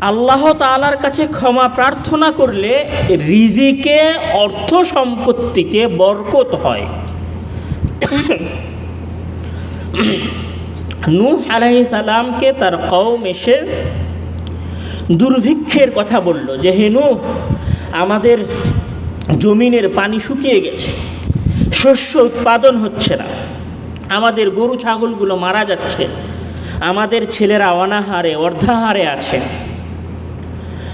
আল্লাহ তালার কাছে ক্ষমা প্রার্থনা করলে রিজিকে, অর্থ সম্পত্তিতে বরকত হয়। নূহ আলাহি সালামকে তার কওম এসে দুর্ভিক্ষের কথা বলল যে, হে আমাদের জমিনের পানি শুকিয়ে গেছে, শস্য উৎপাদন হচ্ছে না, আমাদের গরু ছাগলগুলো মারা যাচ্ছে, আমাদের ছেলেরা অনাহারে, অর্ধাহারে আছে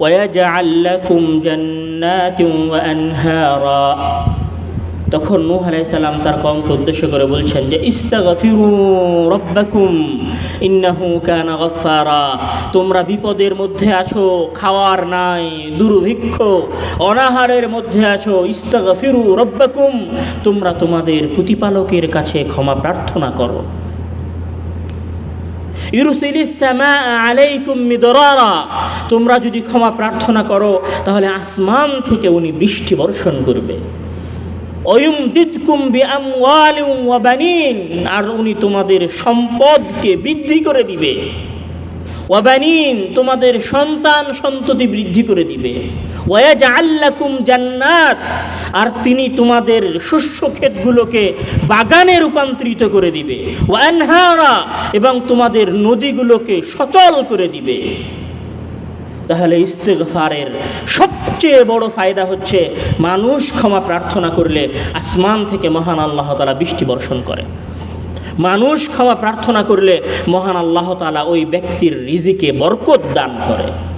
ওয়াজাল লাকুম জান্নাতিন ওয়া আনহারা তখন নূহ আলাইসাল্লাম তার কমকে উদ্দেশ্য করে বলছেন যে, ইস্তাগফিরু রব্বাকুম, ইন্নাহু কানা গফফারা। তোমরা বিপদের মধ্যে আছো, খাওয়ার নাই, দুর্ভিক্ষ, অনাহারের মধ্যে আছো, ইস্তাগফিরু রব্বাকুম। তোমরা তোমাদের প্রতিপালকের কাছে ক্ষমা প্রার্থনা করো। তোমরা যদি ক্ষমা প্রার্থনা করো, তাহলে আসমান থেকে উনি বৃষ্টি বর্ষণ করবে। আর উনি তোমাদের সম্পদকে বৃদ্ধি করে দিবে। ওয়াবানিন, তোমাদের সন্তান সন্ততি বৃদ্ধি করে দিবে। ওয়াজ আল্লাকুম জান্নাত, আর তিনি তোমাদের শস্য ক্ষেতগুলোকে বাগানে রূপান্তরিত করে দিবে। ওয়ানহারা, এবং তোমাদের নদীগুলোকে সচল করে দিবে। তাহলে ইস্তেগফারের সবচেয়ে বড় ফায়দা হচ্ছে, মানুষ ক্ষমা প্রার্থনা করলে আসমান থেকে মহান আল্লাহ তালা বৃষ্টি বর্ষণ করে। মানুষ ক্ষমা প্রার্থনা করলে মহান আল্লাহ তালা ওই ব্যক্তির রিজিকে বরকত দান করে।